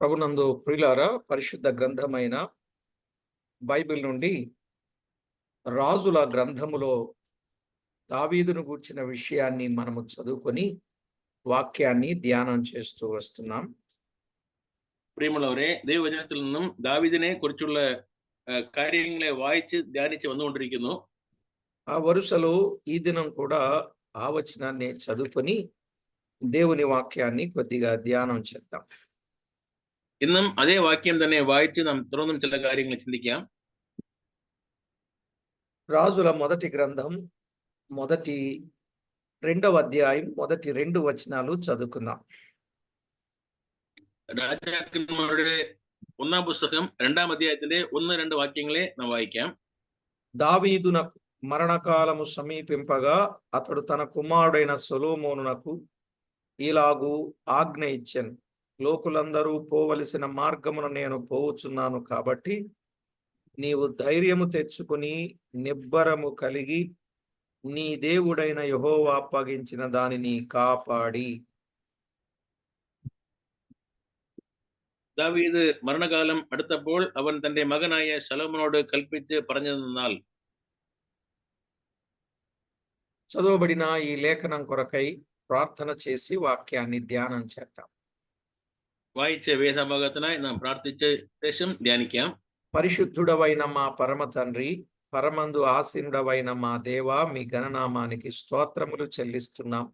ప్రభునందు ప్రియులారా పరిశుద్ధ గ్రంథమైన బైబిల్ నుండి రాజుల గ్రంథములో దావీదును గూర్చిన విషయాన్ని మనము చదువుకొని వాక్యాన్ని ధ్యానం చేస్తూ వస్తున్నాం പ്രിയമുള്ളവരെ ദൈവവചനത്തിൽ നിന്നും ദാവിദിനെ കുറിച്ചുള്ള ആ, കാര്യങ്ങളെ വായിച്ച് ധ്യാനിച്ച് വന്നുകൊണ്ടിരിക്കുന്നു ఆ వరుసలో ఈ దినం కూడా ఆ వచనాన్ని చదువుకొని దేవుని వాక్యాన్ని కొద్దిగా ధ్యానం చేద్దాం ഇന്നും അതേ വാക്യം തന്നെ വായിച്ച് നാം തുറന്നും ചില കാര്യങ്ങൾ ചിന്തിക്കാം రాజుల మొదటి గ్రంథం మొదటి రెండవ అధ్యాయం మొదటి రెండు వచనాలు చదువుకుందాం രാജാക്കന്മാരുടെ ഒന്നാം പുസ്തകം രണ്ടാം അധ്യായത്തിന്റെ ഒന്ന് രണ്ട് വാക്യങ്ങളെ നാം വായിക്കാം దావీదునకు మరణకాలము సమీపింపగా అతడు తన కుమారుడైన సొలోమోనునకు ఇలాగు ఆజ్ఞ ఇచ్చెను లోకులందరూ పోవలసిన మార్గమును నేను పోవుచున్నాను కాబట్టి నీవు ధైర్యము తెచ్చుకుని నిబ్బరము కలిగి నీ దేవుడైన యహోవా అప్పగించిన దానిని కాపాడి. தாவீது మరణకాలం அடுத்தபோல் அவன் தன்னுடைய மகனாய சலோமனோடு கல்பித்து பறந்திருந்தால் చదువబడిన ఈ లేఖనం కొరకై ప్రార్థన చేసి వాక్యాన్ని ధ్యానం చేద్దాం. വായിച്ച വേദഭാഗത്തിനായി നാം പ്രാർത്ഥിച്ച ശേഷം ധ്യാനിക്കാം పరిశుద్ధుడవైన మా పరమ తండ్రి పరమందు ఆసీనుడవైన మా దేవా మీ గణనామానికి స్తోత్రములు చెల్లిస్తున్నాం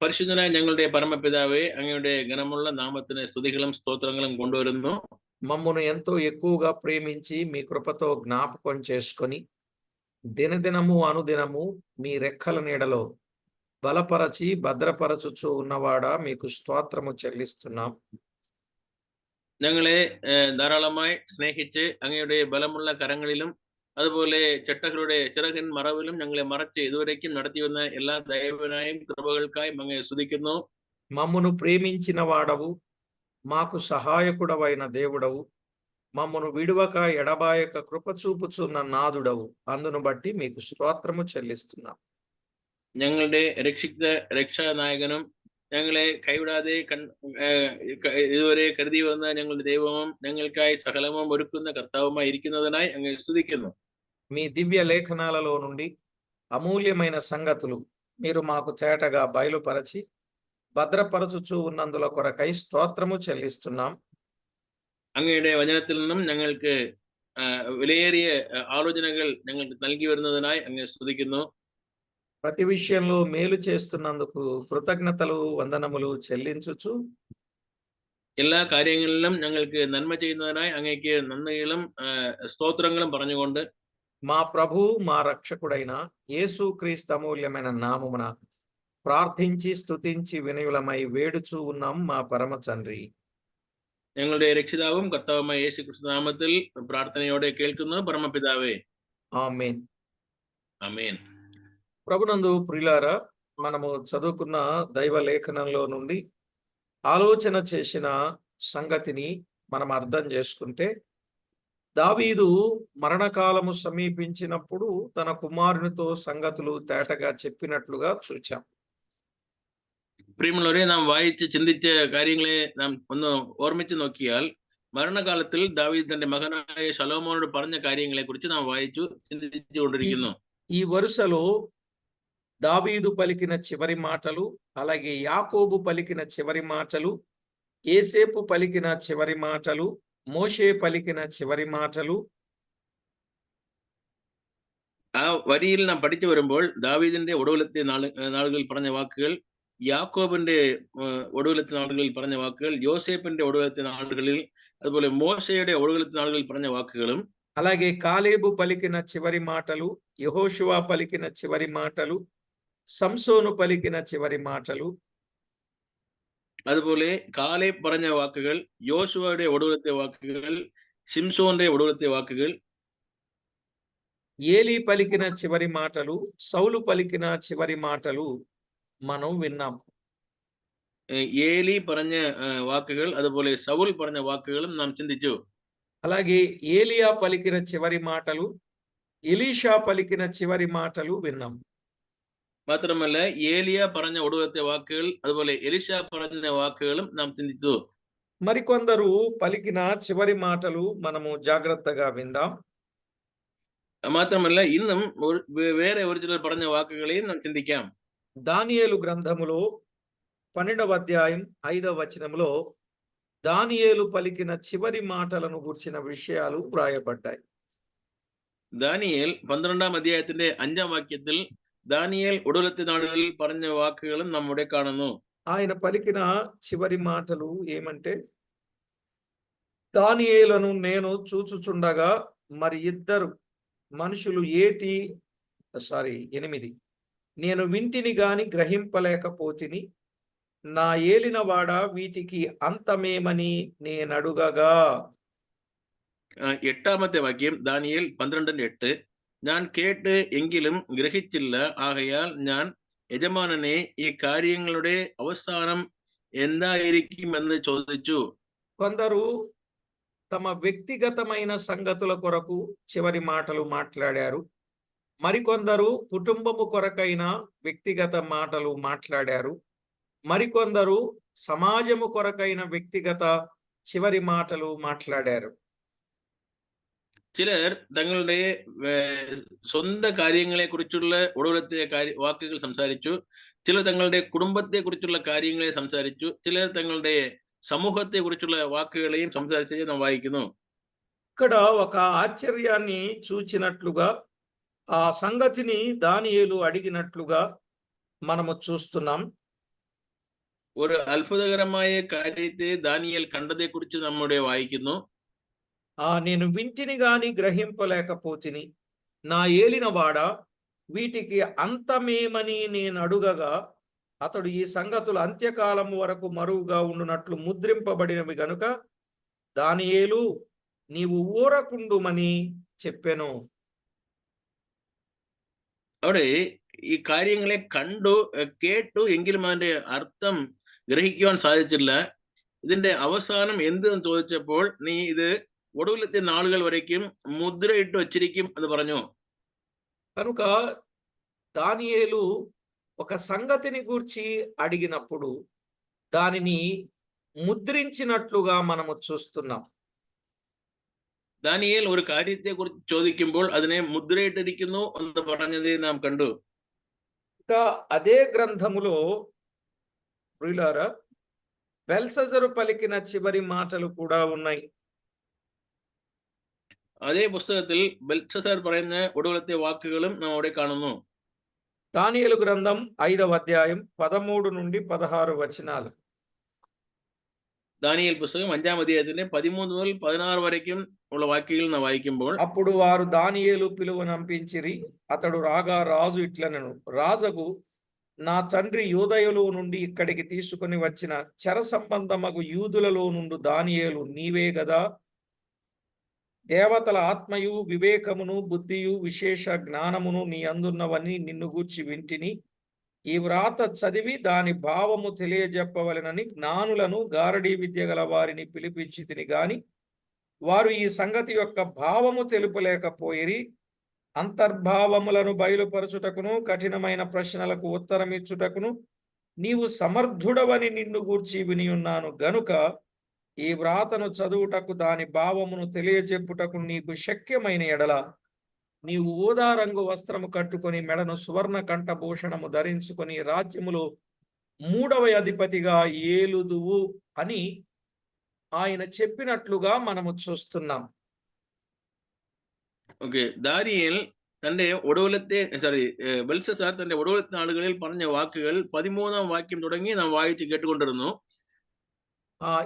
പരിശുദ്ധനായ ഞങ്ങളുടെ പരമപിതാവേ അങ്ങയുടെ ഗണമുള്ള നാമത്തിന് സ്തുതികളും സ്തോത്രങ്ങളും കൊണ്ടുവരുന്നു మమ్మను ఎంతో ఎక్కువగా ప్రేమించి మీ కృపతో జ్ఞాపకం చేసుకొని దినదినము అనుదినము మీ రెక్కల నీడలో బలపరచి భద్రపరచుచూ ఉన్నవాడా మీకు స్తోత్రము చెల్లిస్తున్నాం ഞങ്ങളെ ഏഹ്, ധാരാളമായി സ്നേഹിച്ച് അങ്ങയുടെ ബലമുള്ള കരങ്ങളിലും അതുപോലെ ചെട്ടകളുടെ ചിറകിൻ മറവിലും ഞങ്ങളെ മറച്ച് ഇതുവരേക്കും നടത്തി വന്ന എല്ലാ ദൈവനായും കൃപകൾക്കായും അങ്ങയെ സ്തുതിക്കുന്നു మమ్మను ప్రేమించిన వాడవు మాకు సహాయకుడవైన దేవుడవు మమ్మను విడువక ఎడబాయక కృప చూపుచున్న నాదుడవు అందును బట్టి మీకు స్తోత్రము చెల్లిస్తున్నాం ഞങ്ങളുടെ രക്ഷിത രക്ഷാനായകനും ഞങ്ങളെ കൈവിടാതെ കൺ ഏഹ്, ക- ഇതുവരെ കരുതി വന്ന ഞങ്ങളുടെ ദൈവവും ഞങ്ങൾക്കായി സകലവും ഒരുക്കുന്ന കർത്താവുമായി ഇരിക്കുന്നതിനായി അങ്ങയെ സ്തുതിക്കുന്നു మీ దివ్య లేఖనాలలో నుండి అమూల్యమైన సంగతులు మీరు మాకు చేటగా బయలుపరచి భద్రపరచుచూ ఉన్నందుల కొరకై స్తోత్రము చెల్లిస్తున్నాం അങ്ങയുടെ വചനത്തിൽ നിന്നും ഞങ്ങൾക്ക് ആ, വിലയേറിയ ആ, ആലോചനകൾ ഞങ്ങൾക്ക് നൽകി വരുന്നതിനായി അങ്ങ് സ്തുതിക്കുന്നു ప్రతి విషయంలో మేలు చేస్తున్నందుకు కృతజ్ఞతలు వందనములు చెల్లించుచు എല്ലാ കാര്യങ്ങളിലും ഞങ്ങൾക്ക് നന്മ ചെയ്യുന്നതിനായി അങ്ങേക്ക് നന്ദികളും ആ, സ്തോത്രങ്ങളും പറഞ്ഞുകൊണ്ട് మా ప్రభు మా రక్షకుడైన యేసు క్రీస్తు అమూల్యమైన నామమున ప్రార్థించి స్తుతించి వినయులమై వేడుచూ ఉన్నాం మా పరమ తండ్రి ഞങ്ങളുടെ രക്ഷിതാവും കർത്താവുമായ യേശു ക്രിസ്തു നാമത്തിൽ പ്രാർത്ഥനയോടെ കേൾക്കുന്നു പരമപിതാവേ ఆమేన్ അമേൻ ప్రభునందు ప్రియులారా మనము చదువుకున్న దైవ లేఖనంలో నుండి ఆలోచన చేసిన సంగతిని మనం అర్థం చేసుకుంటే దావీదు మరణకాలము సమీపించినప్పుడు తన కుమారునితో సంగతులు తేటగా చెప్పినట్లుగా చూచాం പ്രിയമുള്ളവരെ നാം വായിച്ച് ചിന്തിച്ച കാര്യങ്ങളെ നാം ഒന്ന് ഓർമ്മിച്ച് നോക്കിയാൽ മരണകാലത്തിൽ ദാവീദ് തന്റെ മകനായ ശലോമോനോട് പറഞ്ഞ കാര്യങ്ങളെ കുറിച്ച് നാം വായിച്ചു ചിന്തിച്ചു കൊണ്ടിരിക്കുന്നു ఈ వరుసలో దావీదు పలికిన చివరి మాటలు అలాగే యాకోబు పలికిన చివరి మాటలు ఏసేపు పలికిన చివరి మాటలు మోషే పలికిన చివరి మాటలు ആ വരിയിൽ നാം പഠിച്ചു വരുമ്പോൾ ദാവീദിന്റെ ഒടുവിലത്തെ നാള് നാളുകളിൽ പറഞ്ഞ വാക്കുകൾ യാക്കോബിന്റെ ഏഹ്, ഒടുവിലത്തെ നാളുകളിൽ പറഞ്ഞ വാക്കുകൾ യോസേപ്പിന്റെ ഒടുവിലത്തെ നാളുകളിൽ അതുപോലെ മോശയുടെ ഒടുവിലത്തെ നാളുകളിൽ പറഞ്ഞ വാക്കുകളും అలాగే కాలేబు పలికిన చివరి మాటలు యెహోషువ పలికిన చివరి మాటలు సంసోను పలికిన చివరి మాటలు അതുപോലെ കാലെ പറഞ്ഞ വാക്കുകൾ യോശുവയുടെ ഒടുവിലത്തെ വാക്കുകൾ ഷിംസോന്റെ ഒടുവിലത്തെ വാക്കുകൾ ఏలి పలికిన చివరి మాటలు సౌలు పలికిన చివరి మాటలు మనం విన్నాం ഏഹ്, ഏലി പറഞ്ഞ ഏഹ്, വാക്കുകൾ അതുപോലെ സൗൽ പറഞ്ഞ വാക്കുകളും നാം ചിന്തിച്ചു అలాగే ఏలియా పలికిన చివరి మాటలు ఎలీషా పలికిన చివరి మాటలు విన్నాం മാത്രമല്ല ഏലിയ പറഞ്ഞ ഒടുവിലത്തെ വാക്കുകൾ അതുപോലെ എലിശ പറഞ്ഞ വാക്കുകളും നാം ചിന്തിച്ചു మరికొందరు పలికిన చివరి మాటలు మనము జాగ్రత్తగా విందాం മാത്രമല്ല ഇന്നും ഒരു വേ- വേറെ ഒരു ചിലർ പറഞ്ഞ വാക്കുകളെയും നാം ചിന്തിക്കാം దానియేలు గ్రంథములో పన్నెండవ అధ్యాయం ఐదవ వచనంలో దానియేలు పలికిన చివరి మాటలను గుర్చిన విషయాలు వ్రాయబడ్డాయి ദാനിയേൽ പന്ത്രണ്ടാം അധ്യായത്തിന്റെ അഞ്ചാം വാക്യത്തിൽ ദാനിയേൽ ഒടുവിലത്തെ നാളുകളിൽ പറഞ്ഞ വാക്കുകളും നമ്മുടെ കാണുന്നു ఆయన పలికిన చివరి మాటలు ఏమంటే దానియేలను నేను చూచుచుండగా మరి ఇద్దరు మనుషులు ఏటి సారీ ఎనిమిది నేను వింటిని గాని గ్రహింపలేకపోతిని నా ఏలినవాడ వీటికి అంతమేమని నేనడుగగా ആ, എട്ടാമത്തെ വാക്യം ദാനിയേൽ പന്ത്രണ്ടിന്റെ എട്ട് ഞാൻ കേട്ട് എങ്കിലും ഗ്രഹിച്ചില്ല ആകയാൽ ഞാൻ യജമാനനെ ഈ കാര്യങ്ങളുടെ അവസാനം എന്തായിരിക്കുമെന്ന് ചോദിച്ചു కొందరు తమ వ్యక్తిగతమైన సంగతుల కొరకు చివరి మాటలు మాట్లాడారు మరికొందరు కుటుంబము కొరకైన వ్యక్తిగత మాటలు మాట్లాడారు మరికొందరు సమాజము కొరకైన వ్యక్తిగత చివరి మాటలు మాట్లాడారు ചിലർ തങ്ങളുടെ ഏർ, സ്വന്തം കാര്യങ്ങളെ കുറിച്ചുള്ള ഒടുവിലത്തെ കാര്യ വാക്കുകൾ സംസാരിച്ചു ചിലർ തങ്ങളുടെ കുടുംബത്തെ കുറിച്ചുള്ള കാര്യങ്ങളെ സംസാരിച്ചു ചിലർ തങ്ങളുടെ സമൂഹത്തെ കുറിച്ചുള്ള വാക്കുകളെയും സംസാരിച്ചത് നാം വായിക്കുന്നു ఇక్కడ ఒక ఆశ్చర్యాన్ని చూచినట్లుగా ఆ సంగతిని దానియేలు అడిగినట్లుగా మనము చూస్తున్నాం ഒരു അത്ഭുതകരമായ കാര്യത്തെ ദാനിയേൽ കണ്ടതെ കുറിച്ച് നമ്മുടെ വായിക്കുന്നു ఆ నేను వింటిని గాని గ్రహింపలేకపోతిని నా ఏలినవాడ వీటికి అంతమేమని నేను అడుగగా అతడు ఈ సంగతులు అంత్యకాలం వరకు మరువుగా ఉండునట్లు ముద్రింపబడినవి గనుక దానియేలు నీవు ఊరకుండుమని చెప్పెను അവിടെ ഈ കാര്യങ്ങളെ കണ്ടു ഏർ, കേട്ടു എങ്കിലും അതിന്റെ അർത്ഥം ഗ്രഹിക്കുവാൻ സാധിച്ചില്ല ഇതിന്റെ അവസാനം എന്ത് എന്ന് ചോദിച്ചപ്പോൾ നീ ഇത് ഒടുവിലത്തെ നാളുകൾ വരയ്ക്കും മുദ്രയിട്ട് വച്ചിരിക്കും എന്ന് പറഞ്ഞു కనుక దానియేలు ఒక సంగతిని గూర్చి అడిగినప్పుడు దానిని ముద్రించినట్లుగా మనము చూస్తున్నాం ദാനിയേൽ ഒരു കാര്യത്തെ കുറിച്ച് ചോദിക്കുമ്പോൾ അതിനെ മുദ്രയിട്ടിരിക്കുന്നു എന്ന് പറഞ്ഞത് നാം കണ്ടു ఇంకా అదే గ్రంథములో ప్రియులారా బెల్సజరు పలికిన చివరి మాటలు కూడా ఉన్నాయి അതേ പുസ്തകത്തിൽ ബെൽസസർ പറയുന്ന ഒടുവിലത്തെ വാക്കുകളും നാം അവിടെ കാണുന്നു దానియేలు గ్రంథం ఐదవ అధ్యాయం పదమూడు నుండి పదహారు వచనాలు ദാനിയേൽ പുസ്തകം അഞ്ചാം അധ്യായത്തിന്റെ പതിമൂന്ന് മുതൽ പതിനാറ് വരയ്ക്കും ഉള്ള വാക്യങ്ങൾ നാം വായിക്കുമ്പോൾ అప్పుడు వారు దానియేలు పిలువనంపించిరి అతడు రాగా రాజు ఇట్లనెను రాజగు నా తండ్రి యూదయలో నుండి ఇక్కడికి తీసుకుని వచ్చిన చెర సంబంధమగు యూదులలో నుండి దానియేలు నీవే గదా దేవతల ఆత్మయు వివేకమును బుద్ధియు విశేష జ్ఞానమును నీ అందున్నవని నిన్ను గూర్చి వింటిని. ఈ వ్రాత చదివి దాని భావము తెలియజెప్పవలెనని జ్ఞానులను గారడీ విద్య గల వారిని పిలిపించి తిని గాని వారు ఈ సంగతి యొక్క భావము తెలుపలేకపోయిరి. అంతర్భావములను బయలుపరచుటకును కఠినమైన ప్రశ్నలకు ఉత్తరమిచ్చుటకును నీవు సమర్థుడవని నిన్ను గూర్చి వినియున్నాను గనుక ఈ వ్రాతను చదువుటకు దాని భావమును తెలియజెప్పుటకు నీకు శక్యమైన ఎడల నీవు ఊదా రంగు వస్త్రము కట్టుకొని మెడను సువర్ణ కంఠభూషణము ధరించుకొని రాజ్యములో మూడవ అధిపతిగా ఏలుదువు అని ఆయన చెప్పినట్లుగా మనము చూస్తున్నాం ഓക്കെ ദാനിയേൽ തന്റെ ഒടുവിലത്തെ സോറി ബെൽസസാർ തന്റെ ഒടുവിലത്തെ നാളുകളിൽ പറഞ്ഞ വാക്കുകൾ പതിമൂന്നാം വാക്യം തുടങ്ങി നാം വായിച്ച് കേട്ടുകൊണ്ടിരുന്നു ఆ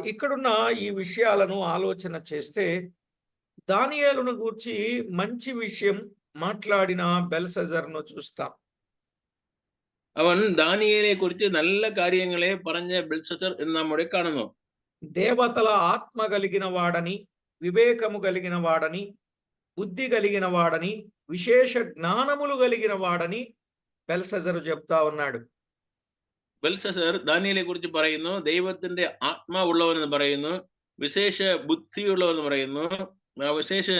ఇక్కడున్న ఈ విషయాలను ఆలోచన చేస్తే దానియేలును గూర్చి మంచి విషయం మాట్లాడిన బెల్సజర్ను చూస్తాం അവൻ ദാനിയേലെ കുറിച്ച് നല്ല കാര്യങ്ങളെ പറഞ്ഞ ബെൽസസർ എന്ന് നാം ഇവിടെ കാണുന്നു దేవతల ఆత్మ కలిగిన వాడని వివేకము కలిగిన వాడని బుద్ధి కలిగిన వాడని విశేష జ్ఞానములు కలిగిన వాడని బెల్సజరు చెప్తా ఉన్నాడు ബെൽസസർ ദാനിയേലെ കുറിച്ച് പറയുന്നു ദൈവത്തിന്റെ ആത്മാവുള്ളവൻ എന്ന് പറയുന്നു വിശേഷ ബുദ്ധിയുള്ളവൻ എന്ന് പറയുന്നു ആ വിശേഷ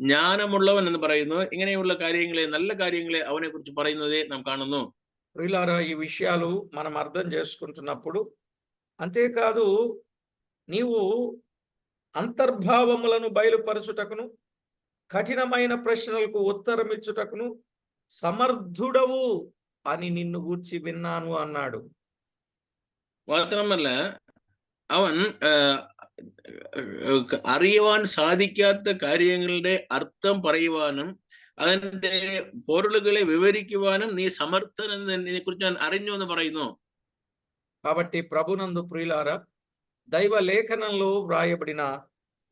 ജ്ഞാനമുള്ളവൻ എന്ന് പറയുന്നു ഇങ്ങനെയുള്ള കാര്യങ്ങളെ നല്ല കാര്യങ്ങളെ അവനെ കുറിച്ച് പറയുന്നതേ നാം കാണുന്നു ప్రియులారా ఈ విషయాలు మనం అర్థం చేసుకుంటున్నప్పుడు అంతేకాదు నీవు అంతర్భావములను బయలుపరచుటకును కఠినమైన ప్రశ్నలకు ఉత్తరమిచ్చుటకును సమర్థుడవు అని నిన్ను గూర్చి విన్నాను అన్నాడు മാത്രമല്ല അവൻ ആഹ്, ആഹ്, അറിയുവാൻ സാധിക്കാത്ത കാര്യങ്ങളുടെ അർത്ഥം പറയുവാനും അതിന്റെ പൊരുളുകളെ വിവരിക്കുവാനും നീ സമർത്ഥൻ എന്നതിനെ കുറിച്ച് ഞാൻ അറിഞ്ഞു എന്ന് പറയുന്നു కాబట్టి ప్రభునందు ప్రియులారా దైవ లేఖనంలో వ్రాయబడిన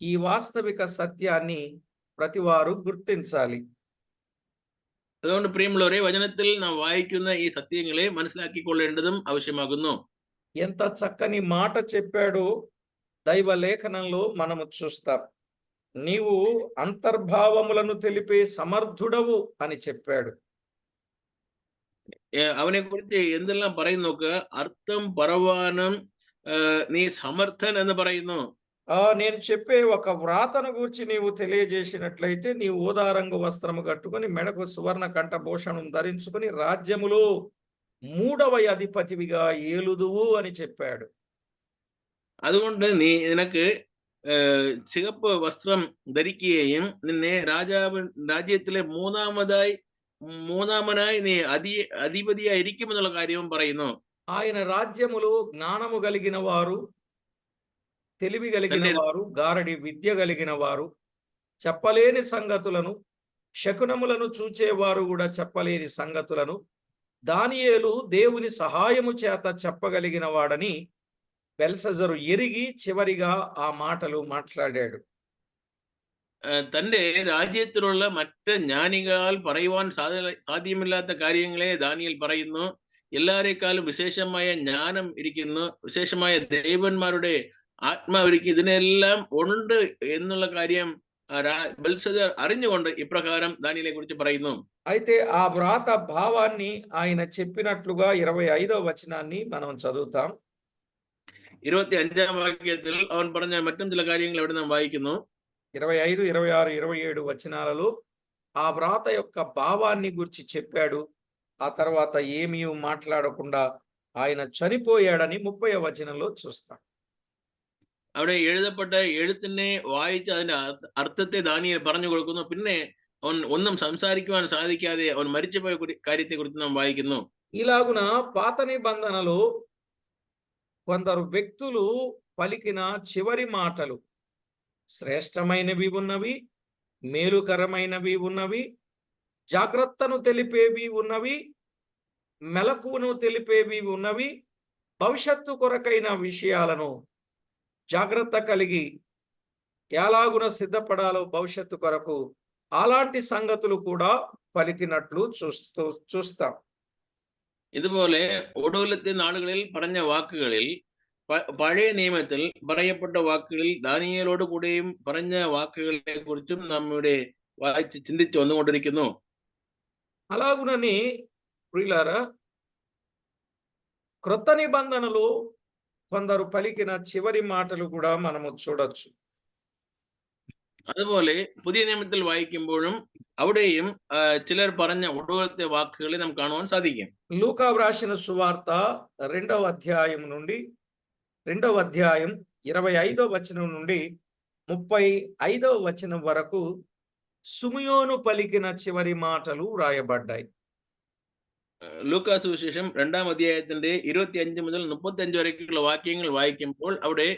ఈ వాస్తవిక సత్యాన్ని ప్రతివారు గుర్తించాలి അതുകൊണ്ട് പ്രിയമുള്ളവരെ വചനത്തിൽ നാം വായിക്കുന്ന ഈ സത്യങ്ങളെ മനസ്സിലാക്കിക്കൊള്ളേണ്ടതും ആവശ്യമാകുന്നു ఎంత చక్కని మాట చెప్పాడో దైవ లేఖనంలో మనము చూస్తాం నీవు అంతర్భావములను తెలిపే సమర్థుడవు అని చెప్పాడు ഏഹ് അവനെ കുറിച്ച് എന്തെല്ലാം പറയുന്നു നോക്കുക അർത്ഥം പറവാനും ആഹ്, നീ സമർത്ഥൻ എന്ന് പറയുന്നു ఆ నేను చెప్పే ఒక వ్రాతను గూర్చి నీవు తెలియజేసినట్లయితే నీవు ఊదారంగు వస్త్రము కట్టుకొని మెడకు సువర్ణ కంఠభూషణం ధరించుకొని రాజ్యములో మూడవ అధిపతివిగా ఏలుదువు అని చెప్పాడు അതുകൊണ്ട് നീ നിനക്ക് ഏഹ്, ചുവപ്പ് വസ്ത്രം ധരിക്കുകയും നിന്നെ രാജാവ് രാജ്യത്തിലെ മൂന്നാമതായി മൂന്നാമനായി നീ അധി അധിപതിയായിരിക്കും എന്നുള്ള കാര്യവും പറയുന്നു ఆయన రాజ్యములో జ్ఞానము కలిగిన వారు తెలివి కలిగిన తండ్రి- వారు గారడి విద్య కలిగిన వారు చెప్పలేని సంగతులను శకునములను చూచేవారు కూడా చెప్పలేని సంగతులను దానియేలు దేవుని సహాయము చేత చెప్పగలిగిన వాడని బెల్సజరు ఎరిగి చివరిగా ఆ మాటలు మాట్లాడాడు ഏഹ്, തന്റെ രാജ്യത്തിലുള്ള മറ്റ് ജ്ഞാനികളാൽ പറയുവാൻ സാധ്യ സാധ്യമില്ലാത്ത കാര്യങ്ങളെ ദാനിയൽ പറയുന്നു എല്ലാരേക്കാളും വിശേഷമായ ജ്ഞാനം ഇരിക്കുന്നു വിശേഷമായ ദേവന്മാരുടെ ആത്മാവിരിക്കും ഇതിനെല്ലാം ഉണ്ട് എന്നുള്ള കാര്യം ആ, രാ- ബെൽസദർ അറിഞ്ഞുകൊണ്ട് ഇപ്രകാരം ദാനിയലെ കുറിച്ച് പറയുന്നു అయితే ఆ వ్రాత భావాన్ని ఆయన చెప్పినట్లుగా ఇరవై ఐదవ వచనాన్ని మనం చదువుతాం ഇരുപത്തി അഞ്ചാം വാക്യത്തിൽ അവൻ പറഞ്ഞ മറ്റും ചില കാര്യങ്ങൾ അവിടെ നാം വായിക്കുന്നു ఇరవై ఐదు ఇరవై ఆరు ఇరవై ఏడు వచనాలలో ఆ వ్రాత యొక్క భావాన్ని గురించి చెప్పాడు ఆ తర్వాత ఏమీ మాట్లాడకుండా ఆయన చనిపోయాడని ముప్పై వచనంలో చూస్తాం അവിടെ എഴുതപ്പെട്ട എഴുത്തിനെ വായിച്ച് അതിന്റെ അർത്ഥ- അർത്ഥത്തെ ദാനിയൽ പറഞ്ഞു കൊടുക്കുന്നു പിന്നെ അവൻ ഒന്നും സംസാരിക്കുവാൻ സാധിക്കാതെ അവൻ മരിച്ചുപോയ കാര്യത്തെ കുറിച്ച് നാം വായിക്കുന്നു ఇలాగున పాత నిబంధనలో కొందరు వ్యక్తులు పలికిన చివరి మాటలు శ్రేష్టమైనవి ఉన్నవి మేలుకరమైనవి ఉన్నవి జాగ్రత్తను తెలిపేవి ఉన్నవి మెలకువను తెలిపేవి ఉన్నవి భవిష్యత్తు కొరకైన విషయాలను జాగ్రత్త కలిగి ఎలాగున సిద్ధపడాలో భవిష్యత్తు కొరకు అలాంటి సంగతులు కూడా పలికినట్లు చూస్తూ చూస్తాం ഇതുപോലെ ഒടുവിലത്തെ നാളുകളിൽ പറഞ്ഞ വാക്കുകളിൽ പ- പഴയ നിയമത്തിൽ പറയപ്പെട്ട വാക്കുകളിൽ ദാനിയേലോട് കൂടെയും പറഞ്ഞ വാക്കുകളെ കുറിച്ചും നമ്മുടെ വായിച്ച് ചിന്തിച്ചു വന്നുകൊണ്ടിരിക്കുന്നു అలాగునని ప్రియులారా క్రొత్త నిబంధనలో కొందరు పలికిన చివరి మాటలు కూడా మనము చూడొచ్చు അതുപോലെ പുതിയ നിയമത്തിൽ വായിക്കുമ്പോഴും അവിടെയും ആ, ചിലർ പറഞ്ഞ ഒടുവിലത്തെ വാക്കുകളെ നാം കാണുവാൻ സാധിക്കും లూకా వ్రాసిన సువార్త రెండవ అధ్యాయం నుండి రెండవ అధ్యాయం ఇరవై ఐదవ వచనం నుండి ముప్పై ఐదవ వచనం వరకు సుమియోను పలికిన చివరి మాటలు వ్రాయబడ్డాయి ലൂക്കാ സുവിശേഷം രണ്ടാം അധ്യായത്തിന്റെ ഇരുപത്തി അഞ്ച് മുതൽ മുപ്പത്തി അഞ്ച് വരേക്കുള്ള വാക്യങ്ങൾ വായിക്കുമ്പോൾ അവിടെ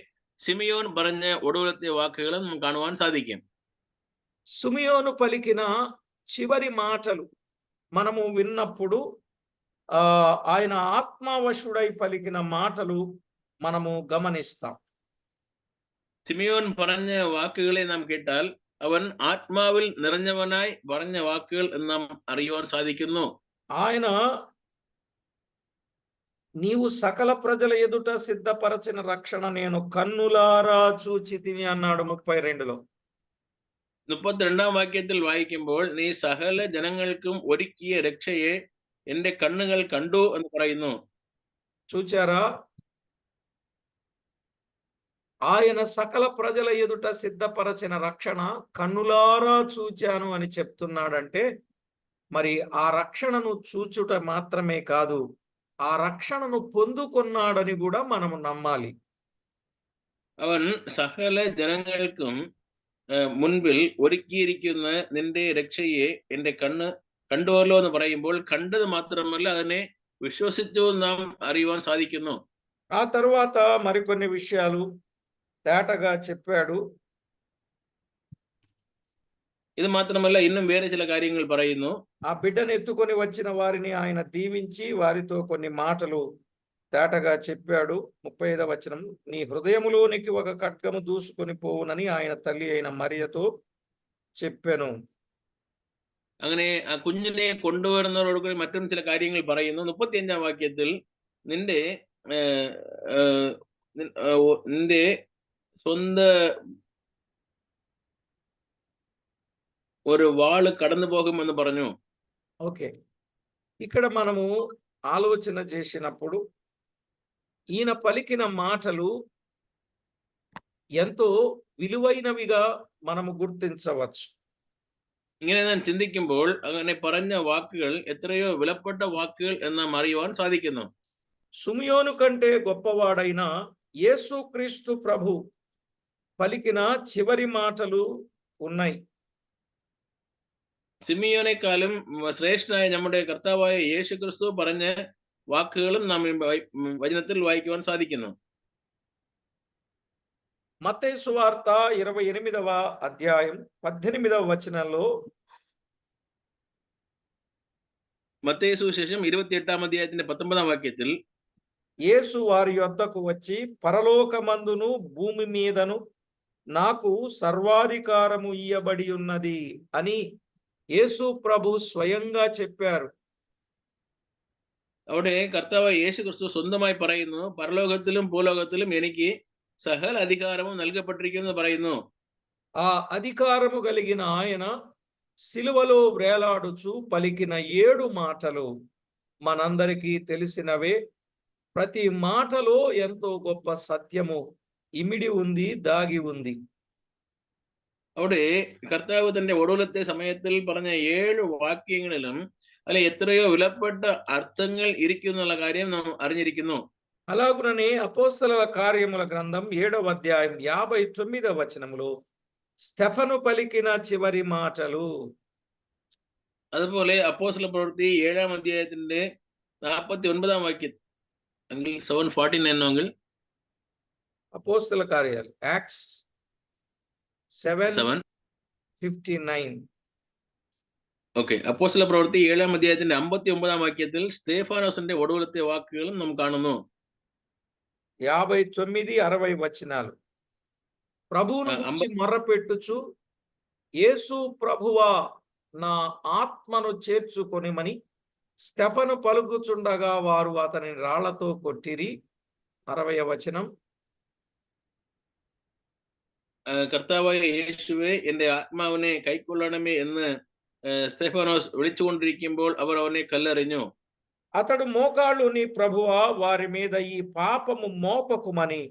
സിമിയോൻ പറഞ്ഞ ഒടുവിലത്തെ വാക്കുകളും നാം കാണുവാൻ സാധിക്കും సుమియోను పలికిన చివరి మాటలు మనము విన్నప్పుడు ఆ ఆయన ఆత్మవశుడై పలికిన మాటలు మనము గమనిస్తాం സിമിയോൻ പറഞ്ഞ വാക്കുകളെ നാം കേട്ടാൽ അവൻ ആത്മാവിൽ നിറഞ്ഞവനായി പറഞ്ഞ വാക്കുകൾ എന്ന് നാം അറിയുവാൻ സാധിക്കുന്നു ఆయన నీవు సకల ప్రజల ఎదుట సిద్ధపరచిన రక్షణ నేను కన్నులారా చూచి తిని అన్నాడు ముప్పై రెండులో മുപ്പത്തിരണ്ടാം വാക്യത്തിൽ വായിക്കുമ്പോൾ നീ സകല ജനങ്ങൾക്കും ഒരുക്കിയ രക്ഷയെ എന്റെ കണ്ണുകൾ കണ്ടു എന്ന് പറയുന്നു చూచారా ఆయన సకల ప్రజల ఎదుట సిద్ధపరచిన రక్షణ కన్నులారా చూచాను అని చెప్తున్నాడంటే మరి ఆ రక్షణను చూచుట మాత్రమే కాదు ఆ రక్షణను పొందుకున్నాడని కూడా మనము నమ్మాలి അവൻ സകല ജനങ്ങൾക്കും ഏഹ്, മുൻപിൽ ഒരുക്കിയിരിക്കുന്ന നിന്റെ രക്ഷയെ എന്റെ കണ്ണ് കണ്ടുവല്ലോ എന്ന് പറയുമ്പോൾ കണ്ടത് മാത്രമല്ല അതിനെ విశ్వసించు നാം അറിയുവാൻ സാധിക്കുന്നു ఆ తరువాత మరికొన్ని విషయాలు తేటగా చెప్పాడు ഇത് മാത്രമല്ല ഇന്നും വേറെ ചില കാര്യങ്ങൾ പറയുന്നു ఆ బిడ్డను ఎత్తుకొని వచ్చిన వారిని ఆయన దీవించి వారితో కొన్ని మాటలు తేటగా చెప్పాడు ముప్పై ఐదవ వచనం నీ హృదయములోనికి ఒక ఖడ్గము దూసుకొని పోవునని ఆయన తల్లి అయిన మరియతో చెప్పాను അങ്ങനെ ആ കുഞ്ഞിനെ കൊണ്ടുവരുന്നതോട് കൂടി മറ്റും ചില കാര്യങ്ങൾ പറയുന്നു മുപ്പത്തിയഞ്ചാം വാക്യത്തിൽ നിന്റെ ഏഹ്, ഏഹ്, നിൻ- ഏഹ്, ഓ- നിന്റെ സ്വന്ത ഒരു വാള് കടന്നു പോകുമെന്ന് പറഞ്ഞു ఓకే ఇక్కడ మనము ఆలోచన చేసినప్పుడు ఈయన పలికిన మాటలు ఎంతో విలువైనవిగా మనము గుర్తించవచ్చు ഇങ്ങനെ നാം ചിന്തിക്കുമ്പോൾ അങ്ങനെ പറഞ്ഞ വാക്കുകൾ എത്രയോ വിലപ്പെട്ട വാക്കുകൾ എന്ന് നാം അറിയുവാൻ സാധിക്കുന്നു సుమియోను కంటే గొప్పవాడైన యేసుక్రీస్తు ప్రభు పలికిన చివరి మాటలు ఉన్నాయి സിമിയോനേക്കാളും ശ്രേഷ്ഠനായ നമ്മുടെ കർത്താവായ യേശു ക്രിസ്തു പറഞ്ഞ വാക്കുകളും നാം ഈ വ- വചനത്തിൽ വായിക്കുവാൻ സാധിക്കുന്നു మత్తయి సువార్త ఇరవై ఎనిమిదవ అధ్యాయం పద్దెనిమిదవ వచనంలో മത്തേയ സുവിശേഷം ഇരുപത്തി എട്ടാം അധ്യായത്തിന്റെ പത്തൊമ്പതാം വാക്യത്തിൽ యేసు వారి యొద్దకు వచ్చి పరలోకమందును భూమి మీదను నాకు సర్వాధికారము ఇయ్యబడి ఉన్నది అని యేసు ప్రభు స్వయంగా చెప్పారు അവിടെ കർത്താവ് യേശു ക്രിസ്തു സ്വന്തമായി പറയുന്നു പരലോകത്തിലും ഭൂലോകത്തിലും എനിക്ക് സകല അധികാരവും നൽകപ്പെട്ടിരിക്കുന്നു എന്ന് പറയുന്നു ఆ అధికారము కలిగిన ఆయన సిలువలో వ్రేలాడుచు పలికిన ఏడు మాటలు మనందరికీ తెలిసినవే ప్రతి మాటలో ఎంతో గొప్ప సత్యము ఇమిడి ఉంది దాగి ఉంది അവിടെ കർത്താവ് തന്റെ ഒടുവിലത്തെ സമയത്തിൽ പറഞ്ഞ ഏഴ് വാക്യങ്ങളിലും അല്ലെ എത്രയോ വിലപ്പെട്ട അർത്ഥങ്ങൾ ഇരിക്കുന്നു എന്നുള്ള കാര്യം നാം അറിഞ്ഞിരിക്കുന്നു అలాగుననే అపోస్తల కార్యముల గ్రంథం ఏడవ అధ్యాయం యాభై తొమ్మిదవ వచనములో స్టెఫను పలికిన చివరి మాటలు അതുപോലെ അപ്പോസ്തല പ്രവൃത്തി ഏഴാം അധ്യായത്തിന്റെ നാൽപ്പത്തി ഒൻപതാം വാക്യം എങ്കിൽ സെവൻ ഫോർട്ടി നയൻ എങ്കിൽ అపోస్తల కార్యాలు Acts seven seven fifty nine okay അപ്പോസ്തല പ്രവൃത്തി ഏഴാം അധ്യായത്തിന്റെ അമ്പത്തി ഒമ്പതാം വാക്യത്തിൽ സ്തേഫാനോസിന്റെ ഒടുവിലത്തെ വാക്കുകളും നാം കാണുന്നു యాభై తొమ్మిది అరవై వచనాలు ప్రభువును ఆ, గురించి అంబ- మొర్రపెట్టుచు యేసు ప్రభువా నా ఆత్మను చేర్చుకొనిమని స్టెఫను పలుకుచుండగా వారు అతని రాళ్లతో కొట్టిరి అరవయ వచనం ആ, കർത്താവായ യേശുവെ എന്റെ ആത്മാവിനെ കൈക്കൊള്ളണമേ എന്ന് ആ, സ്തേഫാനോസ് വിളിച്ചുകൊണ്ടിരിക്കുമ്പോൾ അവർ അവനെ കല്ലെറിഞ്ഞു అతడు మోకాళ్ళు నీ ప్రభువా వారి మీద ఈ పాపము మోపకుమని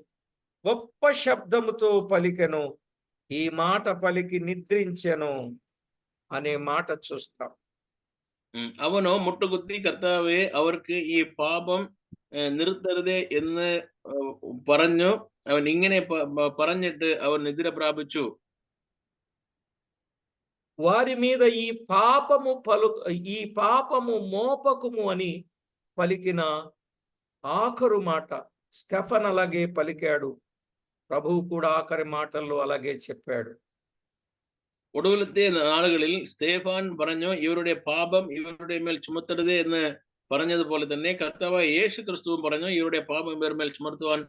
గొప్ప శబ్దముతో పలికెను ఈ మాట పలికి నిద్రించెను అనే మాట చూస్తాం ഉം. അവനോ മുട്ടുകുത്തി കർത്താവെ അവർക്ക് ഈ പാപം ഏർ, നിർത്തരുതേ എന്ന് ഏർ, പറഞ്ഞു അവൻ ഇങ്ങനെ പ- പ- പറഞ്ഞിട്ട് അവൻ നിദ്ര പ്രാപിച്ചു వారి మీద ఈ పాపము పలు ఈ పాపము మోపకుము అని పలికిన ఆఖరు మాట స్టెఫన్ అలాగే పలికాడు ప్రభువు కూడా ఆఖరి మాటల్లో అలాగే చెప్పాడు ഒടുവിലത്തെ നാളുകളിൽ സ്തേഫാൻ പറഞ്ഞു ഇവരുടെ പാപം ഇവരുടെ മേൽ ചുമത്തരുതേ എന്ന് പറഞ്ഞതുപോലെ തന്നെ കർത്താവായ യേശു ക്രിസ്തുവും പറഞ്ഞു ഇവരുടെ പാപം ഇവരുടെ മേൽ ചുമത്തുവാൻ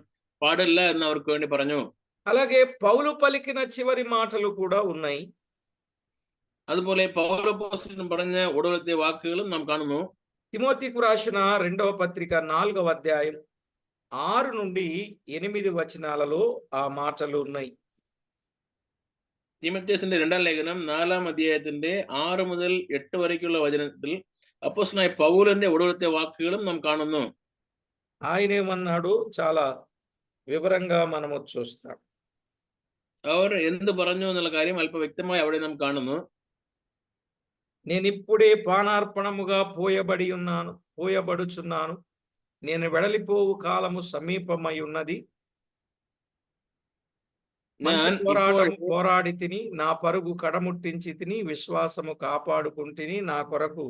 പാടില്ല എന്ന് അവർക്ക് വേണ്ടി പറഞ്ഞു అలాగే పౌలు పలికిన చివరి మాటలు కూడా ఉన్నాయి അതുപോലെ പൗരപോസ്റ്റലും പറഞ്ഞ ഒടുവിലത്തെ വാക്കുകളും നാം കാണുന്നു తిమోతికు రాసిన రెండవ పత్రిక నాలుగవ అధ్యాయం ఆరు నుండి ఎనిమిది వచనాలలో ఆ మాటలు ఉన్నాయి തീമത്യോസിന്റെ രണ്ടാം ലേഖനം നാലാം അധ്യായത്തിന്റെ ആറ് മുതൽ എട്ട് വരയ്ക്കുള്ള വചനത്തിൽ അപ്പോസ്തലനായ പൗലന്റെ ഒടുവിലത്തെ വാക്കുകളും നാം കാണുന്നു ఆయన ఏమన్నాడు చాలా వివరంగా మనము చూస్తాం അവർ എന്ത് പറഞ്ഞു എന്നുള്ള കാര്യം അല്പം വ്യക്തമായി അവിടെ നാം കാണുന്നു నేను ఇప్పుడే పానార్పణముగా పోయబడి ఉన్నాను పోయబడుచున్నాను నేను వెడలిపోవు కాలము సమీపమై ఉన్నది మంచి ഞാൻ పోరాటం ഇപ്പോൾ పోరాడి తిని నా పరుగు కడముట్టించి తిని విశ్వాసము కాపాడుకుంటుని నా కొరకు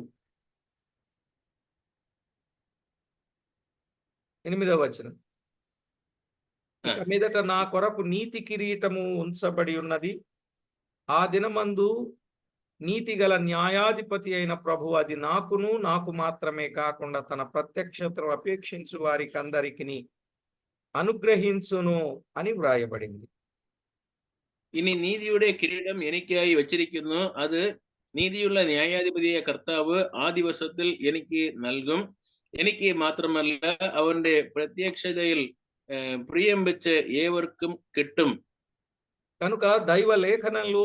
ఎనిమిదవ వచనం ఇక మీదట నా కొరకు నీతి కిరీటము ఉంచబడి ఉన్నది ఆ దినమందు నీతి గల న్యాయాధిపతి అయిన ప్రభు అది నాకును నాకు మాత్రమే కాకుండా తన ప్రత్యక్షతను అపేక్షించు వారికి అందరికి అనుగ్రహించును అని వ్రాయబడింది ഇനി നീതിയുടെ കിരീടം എനിക്കായി വച്ചിരിക്കുന്നു അത് നീതിയുള്ള ന്യായാധിപതിയായ കർത്താവ് ആ ദിവസത്തിൽ എനിക്ക് നൽകും എനിക്ക് മാത്രമല്ല അവന്റെ പ്രത്യക്ഷതയിൽ ప్రియం వచ్చే ఏవర్కం కిట్టం? కనుక దైవ లేఖనలు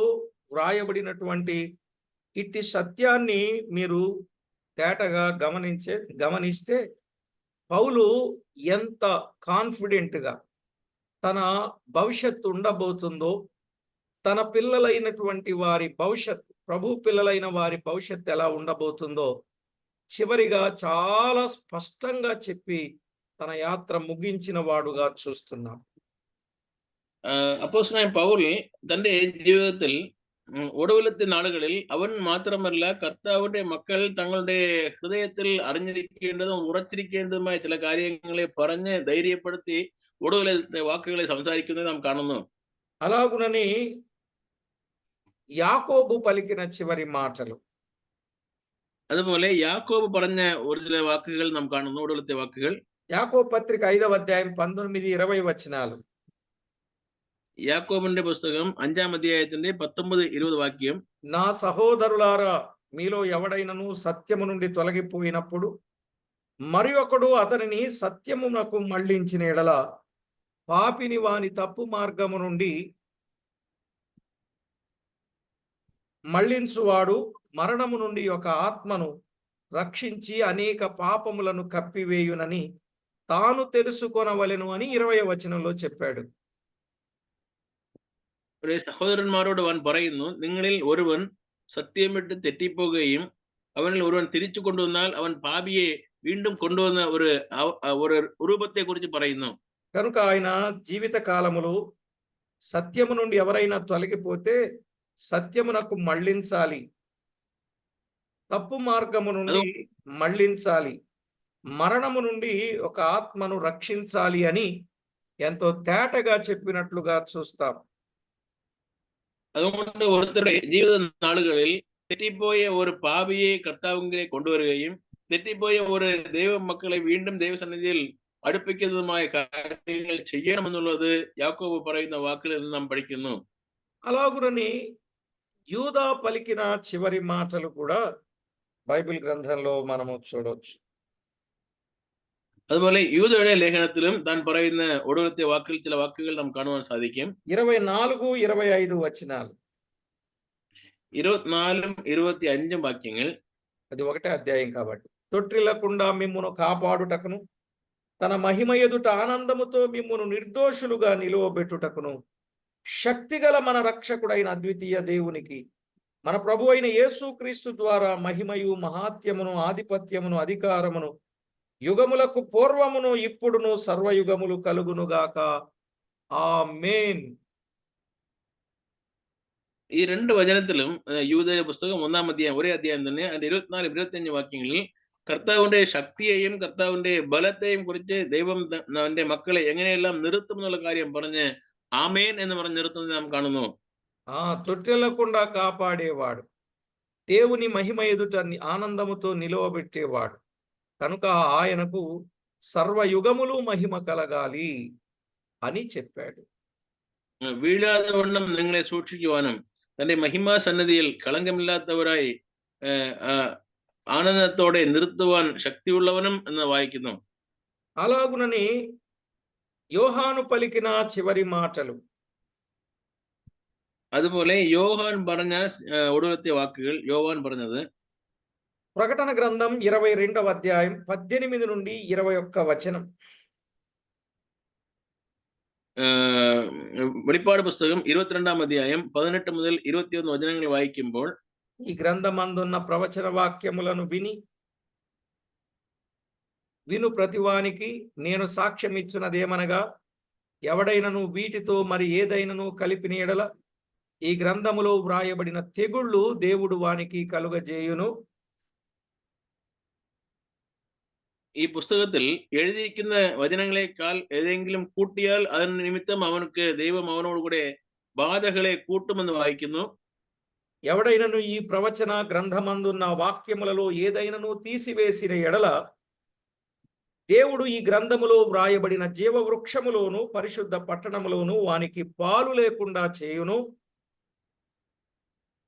వ్రాయబడినటువంటి ఇట్టి సత్యాన్ని మీరు తేటగా గమనించే గమనిస్తే పౌలు ఎంత కాన్ఫిడెంట్గా తన భవిష్యత్తు ఉండబోతుందో తన పిల్లలైనటువంటి వారి భవిష్యత్ ప్రభు పిల్లలైన వారి భవిష్యత్తు ఎలా ఉండబోతుందో చివరిగా చాలా స్పష్టంగా చెప్పి తన యాత్ర ముగించిన వాడుగా చూస్తున్నాం അപ്പോസ്തലനായ പൗൽ തന്റെ ജീവിതത്തിൽ ഉം, ഒടുവിലത്തെ നാളുകളിൽ അവൻ മാത്രമല്ല കർത്താവിന്റെ മക്കൾ തങ്ങളുടെ ഹൃദയത്തിൽ അറിഞ്ഞിരിക്കേണ്ടതും ഉറച്ചിരിക്കേണ്ടതുമായ ചില കാര്യങ്ങളെ പറഞ്ഞ് ധൈര്യപ്പെടുത്തി ഒടുവിലത്തെ വാക്കുകളെ സംസാരിക്കുന്നത് നാം കാണുന്നു అలాగునని యాకోబు పలికిన చివరి మాటలు അതുപോലെ യാക്കോബ് പറഞ്ഞ ഒരു ചില വാക്കുകൾ നാം കാണുന്നു ഒടുവിലത്തെ വാക്കുകൾ యాకోబు పత్రిక ఐదవ అధ్యాయం పంతొమ్మిది ఇరవై వచనాలు യാക്കോബിന്റെ പുസ്തകം അഞ്ചാം അധ്യായത്തിന്റെ പത്തൊമ്പത് ഇരുപത് വാക്യം నా సహోదరులారా మీలో ఎవడైనను సత్యము నుండి తొలగిపోయినప్పుడు మరి ఒకడు అతనిని సత్యమునకు మళ్ళించిన ఎడల పాపిని వాని తప్పు మార్గము నుండి మళ్ళించువాడు మరణము నుండి ఒక ఆత్మను రక్షించి అనేక పాపములను కప్పివేయునని తాను తెలుసుకొనవలెను అని ఇరవై వచనంలో చెప్పాడు ഒരു സഹോദരന്മാരോട് അവൻ പറയുന്നു നിങ്ങളിൽ ഒരുവൻ സത്യം വിട്ട് തെറ്റിപ്പോകുകയും അവനിൽ ഒരുവൻ തിരിച്ചു കൊണ്ടുവന്നാൽ അവൻ പാപിയെ വീണ്ടും കൊണ്ടുവന്ന ഒരു അവ- ഒരു രൂപത്തെ കുറിച്ച് പറയുന്നു కనుక ఆయన జీవిత కాలములో సత్యము నుండి ఎవరైనా తొలగిపోతే సత్యమునకు మళ్ళించాలి తప్పు మార్గము నుండి మళ్ళించాలి మరణము నుండి ఒక ఆత్మను రక్షించాలి అని ఎంతో తేటగా చెప్పినట్లుగా చూస్తాం അതുകൊണ്ട് ഒരുത്തരുടെ ജീവിത നാളുകളിൽ തെറ്റിപ്പോയ ഒരു പാപിയെ കർത്താവിലേക്ക് കൊണ്ടുവരികയും തെറ്റിപ്പോയ ഒരു ദൈവ മക്കളെ വീണ്ടും ദൈവസന്നിധിയിൽ അടുപ്പിക്കുന്നതുമായ കാര്യങ്ങൾ ചെയ്യണമെന്നുള്ളത് യാക്കോബ് പറയുന്ന വാക്കുകളിൽ നിന്ന് നാം പഠിക്കുന്നു అలాగునని యూదా పలికిన చివరి మాటలు కూడా బైబిల్ గ్రంథంలో మనము చూడవచ్చు അതുപോലെ യൂതയുടെ ലേഖനത്തിലും താൻ പറയുന്ന ഒടുവിലത്തെ വാക്കുകൾ ചില വാക്കുകൾ നാം കാണുവാൻ സാധിക്കും ఇరవై నాలుగు ఇరవై ఐదు వచనాలు ഇരുപത്തിനാലും ഇരുപത്തി അഞ്ചും വാക്യങ്ങൾ అది ఒకటే అధ్యాయం కాబట్టి తొట్టిల్లకుండా మిమ్మును కాపాడుటకును తన మహిమ ఎదుట ఆనందముతో మిమ్మును నిర్దోషులుగా నిలువబెట్టుటకును శక్తిగల మన రక్షకుడైన అద్వితీయ దేవునికి మన ప్రభు అయిన యేసుక్రీస్తు ద్వారా మహిమయు మహాత్యమును ఆధిపత్యమును అధికారమును యుగములకు పూర్వమును ఇప్పుడును సర్వయుగములు కలుగునుగాక ఆ మేన్ ഈ രണ്ട് വചനത്തിലും ഏഹ്, യൂതയുടെ പുസ്തകം ഒന്നാം അധ്യായം ഒരേ അധ്യായം തന്നെ അതിന്റെ ഇരുപത്തിനാല് ഇരുപത്തിയഞ്ച് വാക്യങ്ങളിൽ കർത്താവിന്റെ ശക്തിയെയും കർത്താവിന്റെ ബലത്തെയും കുറിച്ച് ദൈവം ത- അവന്റെ മക്കളെ എങ്ങനെയെല്ലാം നിർത്തും എന്നുള്ള കാര്യം പറഞ്ഞ് ആമേൻ എന്ന് പറഞ്ഞ് നിർത്തുന്നത് നാം കാണുന്നു ఆ తొట్టెలకుండా కాపాడేవాడు దేవుని మహిమ ఎదుట ని- ఆనందముతో నిలువబెట్టేవాడు కనుక ఆయనకు సర్వయుగములు మహిమ కలగాలి అని చెప్పాడు ഏഹ്, വീഴാതെ വണ്ണം നിങ്ങളെ സൂക്ഷിക്കുവാനും തന്റെ മഹിമാ സന്നിധിയിൽ കളങ്കമില്ലാത്തവരായി ഏഹ്, ആ, ആനന്ദത്തോടെ നിർത്തുവാൻ ശക്തിയുള്ളവനും എന്ന് വായിക്കുന്നു అలాగునని యోహాను పలికిన చివరి మాటలు അതുപോലെ യോഹാൻ പറഞ്ഞ ഏഹ്, ഒടുവിലത്തെ വാക്കുകൾ യോഹാൻ പറഞ്ഞത് ప్రకటన గ్రంథం ఇరవై రెండవ అధ్యాయం పద్దెనిమిది నుండి ఇరవై ఒక్క వచనం. வெளிப்பாடு పుస్తకం ఇరవై ரெண்டாம் అధ్యాయం పదినెట్టు முதல் ఇరవై ஒன்று వచనంగా வாய்க்கும்போது ఈ గ్రంథమందున్న ప్రవచన వాక్యములను విని విను ప్రతివానికి నేను సాక్ష్యం ఇచ్చినదేమనగా ఎవడైనను వీటితో మరి ఏదైనను కలిపిన ఎడల ఈ గ్రంథములో వ్రాయబడిన తెగుళ్ళు దేవుడు వానికి కలుగజేయును. ഈ പുസ്തകത്തിൽ എഴുതിയിരിക്കുന്ന വചനങ്ങളെക്കാൾ ഏതെങ്കിലും കൂട്ടിയാൽ അതിന് നിമിത്തം അവനക്ക് ദൈവം അവനോട് കൂടെ ബാധകളെ കൂട്ടുമെന്ന് വായിക്കുന്നു ఎవడైనను ఈ ప్రవచన గ్రంథమందున్న వాక్యములలో ఏదైనను తీసివేసిన ఎడల దేవుడు ఈ గ్రంథములో వ్రాయబడిన జీవవృక్షములోను పరిశుద్ధ పట్టణములోను వానికి పాలు లేకుండా చేయును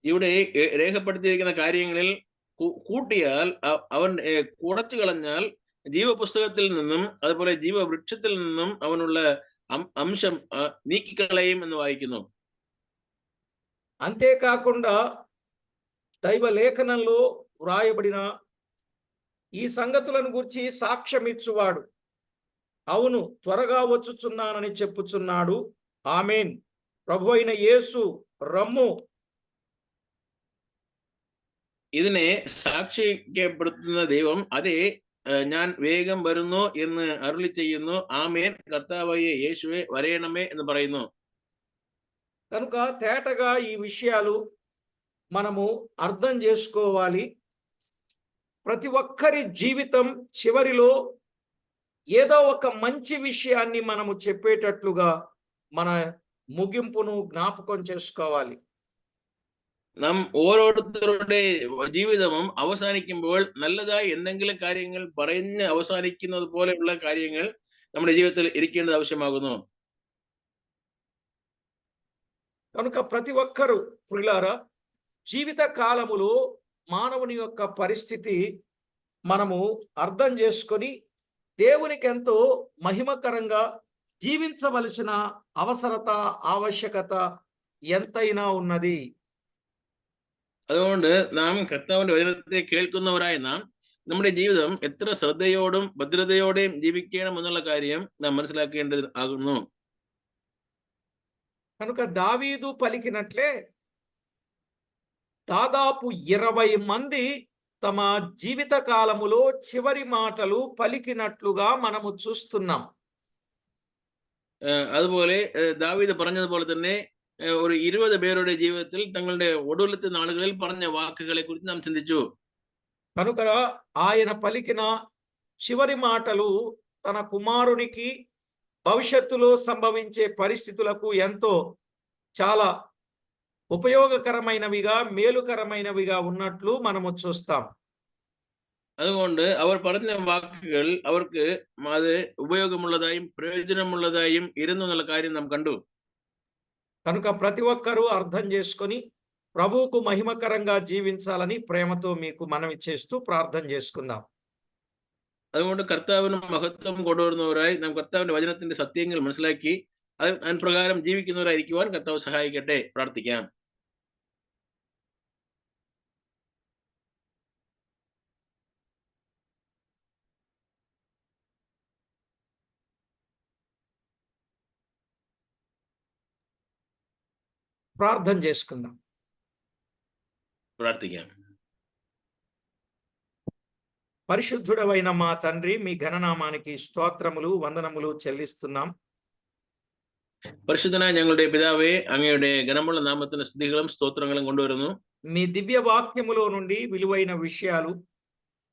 ഇവിടെ എ- രേഖപ്പെടുത്തിയിരിക്കുന്ന കാര്യങ്ങളിൽ കൂ- കൂട്ടിയാൽ അ- അവൻ ഏ, കുറച്ചു കളഞ്ഞാൽ ജീവപുസ്തകത്തിൽ നിന്നും അതുപോലെ ജീവവൃക്ഷത്തിൽ നിന്നും അവനുള്ള അം- അംശം ആ, നീക്കിക്കളയും എന്ന് വായിക്കുന്നു అంతేకాకుండా దైవ లేఖనంలో వ్రాయబడిన ఈ సంగతులను గురించి సాక్ష్యమిచ్చువాడు అవును త్వరగా వచ్చుచున్నానని చెప్పుచున్నాడు ఆమెన్ ప్రభు అయిన యేసు రమ్ము ഇതിനെ സാക്ഷിക്കപ്പെടുത്തുന്ന ദൈവം അതേ ഏ, ഞാൻ വേഗം വരുന്നു എന്ന് അരുളി ചെയ്യുന്നു ആമേൻ കർത്താവായ യേശുവെ വരയണമേ എന്ന് പറയുന്നു కనుక తేటగా ఈ విషయాలు మనము అర్థం చేసుకోవాలి ప్రతి ఒక్కరి జీవితం చివరిలో ఏదో ఒక మంచి విషయాన్ని మనము చెప్పేటట్లుగా మన ముగింపును జ్ఞాపకం చేసుకోవాలి നാം ഓരോരുത്തരുടെ ജീവിതവും അവസാനിക്കുമ്പോൾ നല്ലതായി എന്തെങ്കിലും കാര്യങ്ങൾ പറഞ്ഞ് അവസാനിക്കുന്നത് പോലെയുള്ള കാര്യങ്ങൾ നമ്മുടെ ജീവിതത്തിൽ ഇരിക്കേണ്ടത് ആവശ്യമാകുന്നു కనుక ప్రతి ఒక్కరూ ప్రిలారా జీవిత కాలములో మానవుని యొక్క పరిస్థితి మనము అర్థం చేసుకొని దేవునికి ఎంతో మహిమకరంగా జీవించవలసిన అవసరత ఆవశ్యకత ఎంతైనా ఉన్నది അതുകൊണ്ട് നാം കർത്താവിന്റെ വചനത്തെ കേൾക്കുന്നവരായ നാം നമ്മുടെ ജീവിതം എത്ര ശ്രദ്ധയോടും ഭദ്രതയോടെയും ജീവിക്കണം എന്നുള്ള കാര്യം നാം മനസ്സിലാക്കേണ്ടത് ആകുന്നു కనుక దావీదు పలికినట్లే దాదాపు ఇరవై మంది తమ జీవిత కాలములో చివరి మాటలు పలికినట్లుగా మనము చూస్తున్నాం ഏഹ് അതുപോലെ ഏഹ് ദാവീദ് പറഞ്ഞതുപോലെ തന്നെ ഏഹ് ഒരു ഇരുപത് പേരുടെ ജീവിതത്തിൽ തങ്ങളുടെ ഒടുവിലത്തെ നാളുകളിൽ പറഞ്ഞ വാക്കുകളെ കുറിച്ച് നാം ചിന്തിച്ചു కనుక ఆయన పలికిన చివరి మాటలు తన కుమారునికి భవిష్యత్తులో సంభవించే పరిస్థితులకు ఎంతో చాలా ఉపయోగకరమైనవిగా మేలుకరమైనవిగా ఉన్నట్లు మనము చూస్తాం അതുകൊണ്ട് അവർ പറഞ്ഞ വാക്കുകൾ അവർക്ക് അത് ഉപയോഗമുള്ളതായും പ്രയോജനമുള്ളതായും ഇരുന്നു എന്നുള്ള കാര്യം നാം കണ്ടു కనుక ప్రతి ఒక్కరూ అర్థం చేసుకొని ప్రభువుకు మహిమకరంగా జీవించాలని ప్రేమతో మీకు మనవి చేస్తూ ప్రార్థన చేసుకుందాం അതുകൊണ്ട് കർത്താവിന് മഹത്വം കൊണ്ടുവരുന്നവരായി നാം കർത്താവിന്റെ വചനത്തിന്റെ സത്യങ്ങൾ മനസ്സിലാക്കി അത് അതിന് പ്രകാരം ജീവിക്കുന്നവരായിരിക്കുവാൻ കർത്താവ് സഹായിക്കട്ടെ പ്രാർത്ഥിക്കാം ప్రార్థన చేసుకుందాం പ്രാർത്ഥിക്കാം పరిశుద్ధుడవైన మా తండ్రి మీ ఘననామానికి స్తోత్రములు వందనములు చెల్లిస్తున్నాం പരിശുദ്ധനായ ഞങ്ങളുടെ പിതാവേ അങ്ങയുടെ ഘനമുള്ള നാമത്തിന് സ്തുതികളും സ്തോത്രങ്ങളും കൊണ്ടുവരുന്നു మీ దివ్య వాక్యములో నుండి విలువైన విషయాలు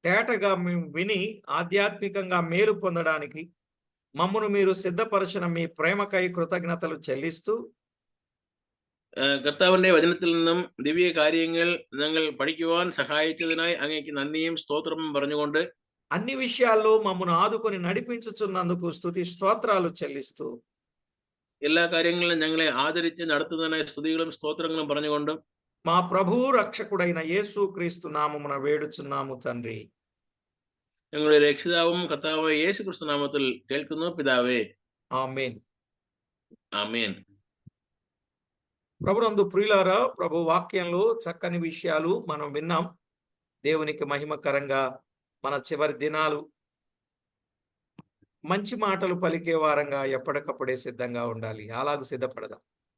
తేటగా మేము విని ఆధ్యాత్మికంగా మేలు పొందడానికి మమ్మను మీరు సిద్ధపరచిన మీ ప్రేమకై కృతజ్ఞతలు చెల్లిస్తూ ഏഹ് കർത്താവിന്റെ വചനത്തിൽ നിന്നും ദിവ്യ കാര്യങ്ങൾ ഞങ്ങൾ പഠിക്കുവാൻ സഹായിച്ചതിനായി അങ്ങേക്ക് നന്ദിയും സ്തോത്രവും പറഞ്ഞുകൊണ്ട് అన్ని విషయాల్లో మమ్మను ఆదుకొని నడిపించుచున్నందుకు స్తుతి స్తోత్రాలు చెల్లిస్తూ എല്ലാ കാര്യങ്ങളിലും ഞങ്ങളെ ആദരിച്ച് നടത്തുന്നതിനായി സ്തുതികളും സ്തോത്രങ്ങളും പറഞ്ഞുകൊണ്ടും మా ప్రభువు రక్షకుడైన యేసు క్రీస్తు నామమున వేడుచున్నాము తండ్రి ഞങ്ങളുടെ രക്ഷിതാവും കർത്താവ് യേശു ക്രിസ്തു നാമത്തിൽ കേൾക്കുന്നു പിതാവേ ఆమేన్ ആമേൻ ప్రభునందు ప్రియులారా ప్రభు వాక్యంలో చక్కని విషయాలు మనం విన్నాం. దేవునికి మహిమకరంగా మన చివరి దినాలు మంచి మాటలు పలికే వారంగా ఎప్పటికప్పుడే సిద్ధంగా ఉండాలి. అలాగ సిద్ధపడదాం.